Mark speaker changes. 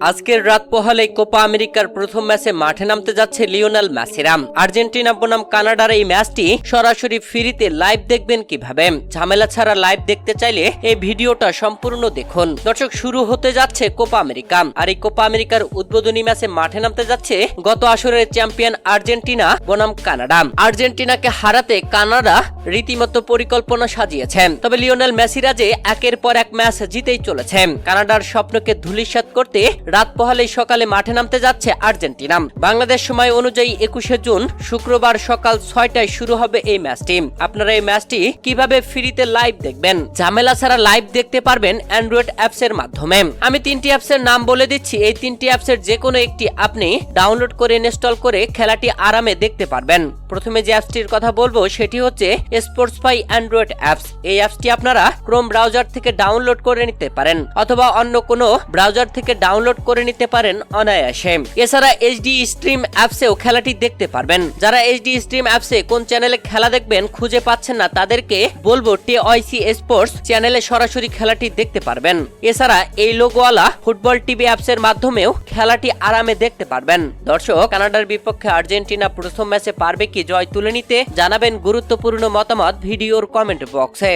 Speaker 1: আজকের রাত পোহালে কোপা আমেরিকার প্রথম ম্যাচে মাঠে নামতে যাচ্ছে লিওনেল ম্যাসিরাম আর্জেন্টিনা বনাম কানাডার এই ম্যাচটি সরাসরি ফ্রিতে লাইভ দেখবেন কীভাবে। ঝামেলা ছাড়া লাইভ দেখতে চাইলে এই ভিডিওটা সম্পূর্ণ দেখুন। দর্শক, শুরু হতে যাচ্ছে কোপা আমেরিকা। আর এই কোপা আমেরিকার উদ্বোধনী ম্যাচে মাঠে নামতে যাচ্ছে গত আসরের চ্যাম্পিয়ন আর্জেন্টিনা বনাম কানাডা। আর্জেন্টিনাকে হারাতে কানাডা রীতিমতো পরিকল্পনা সাজিয়েছেন তবে লিওনেল মেসিরা যে একের পর এক ম্যাচ জিতেই চলেছে। কানাডার স্বপ্নকে ধূলিসাৎ করতে রাত পোহালেই সকালে মাঠে নামতে যাচ্ছে আর্জেন্টিনা। বাংলাদেশ সময় অনুযায়ী একুশে জুন, শুক্রবার সকাল ছয়টায় শুরু হবে এই ম্যাচটি। আপনারা এই ম্যাচটি কীভাবে ফ্রিতে লাইভ দেখবেন? ঝামেলা ছাড়া লাইভ দেখতে পারবেন অ্যান্ড্রয়েড অ্যাপস এর মাধ্যমে। আমি তিনটি অ্যাপস এর নাম বলে দিচ্ছি। এই তিনটি অ্যাপস এর যে কোনো একটি আপনি ডাউনলোড করে ইনস্টল করে খেলাটি আরামে দেখতে পারবেন। প্রথমে যে অ্যাপসটির কথা বলব, সেটি হচ্ছে স্পোর্টস পাই অ্যান্ড্রয়েড অ্যাপস এই অ্যাপসটি আপনারা ক্রোম ব্রাউজার থেকে ডাউনলোড করে নিতে পারেন, অথবা অন্য কোনো ব্রাউজার থেকে ডাউনলোড করে নিতে পারেন অনায়াসে। এছাড়া এইচডি স্ট্রিম অ্যাপসেও খেলাটি দেখতে পারবেন। যারা এইচডি স্ট্রিম অ্যাপসে কোন চ্যানেলে খেলা দেখবেন খুঁজে পাচ্ছেন না, তাদেরকে বলব টি ওয়াইসি স্পোর্টস চ্যানেলে সরাসরি খেলাটি দেখতে পারবেন। এছাড়া এই লোগোওয়ালা ফুটবল টিভি অ্যাপসের মাধ্যমেও খেলাটি আরামে দেখতে পারবেন। দর্শক, কানাডার বিপক্ষে আর্জেন্টিনা প্রথম ম্যাচে পারবে কি জয় তুলে নিতে জানাবেন গুরুত্বপূর্ণ মতামত ভিডিওর কমেন্ট বক্সে।